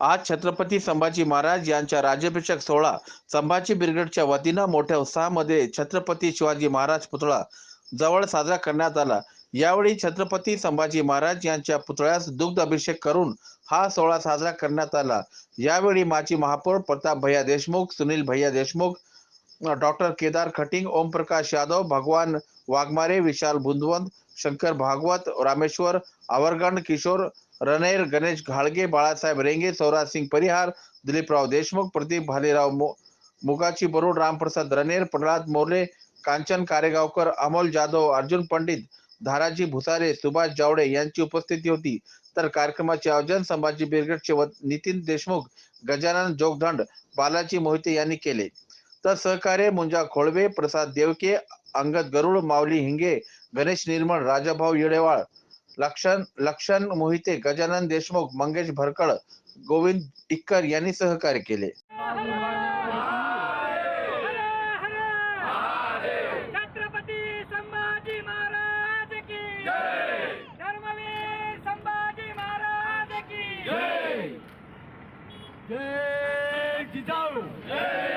आज छत्रपती संभाजी महाराज यांच्या राज्याभिषेक सोहळा संभाजी ब्रिगेडच्या वतीनं मोठ्या उत्साहामध्ये छत्रपती शिवाजी महाराज पुतळा जवळ साजरा करण्यात आला. यावेळी छत्रपती संभाजी महाराज यांच्या पुतळ्यास दुग्ध अभिषेक करून हा सोहळा साजरा करण्यात आला. यावेळी माजी महापौर प्रताप भैया देशमुख सुनील भैया देशमुख डॉक्टर केदार खटिंग ओमप्रकाश यादव भगवान वाघमारे विशाल बुंदवंत शंकर भागवत रामेश्वर आवरगण किशोर रणेर गणेश घाळगे बाळासाहेब रेंगे सौराजसिंग परिहार दिलीपराव देशमुख प्रदीप भालेराव मुगाची बरोड रामप्रसाद रणेर प्रल्हाद मोरले कांचन कारेगावकर अमोल जाधव अर्जुन पंडित धाराजी भुसारे सुभाष जावडे यांची उपस्थिती होती. तर कार्यक्रमाचे आयोजन संभाजी ब्रिगेडचे व- नितीन देशमुख गजानन जोगदंड बालाजी मोहिते यांनी केले. तर सहकार्य मुंजा खोळवे प्रसाद देवके अंगद गरुड माऊली हिंगे गणेश निर्मळ राजाभाऊ येडेवाळ लक्षण लक्षण मोहिते गजानन देशमुख मंगेश भरकळ गोविंद इक्कर यांनी सहकार्य केले. छत्रपती संभाजी महाराज की धर्मवीर संभाजी महाराज की जय जिजाऊ! जय!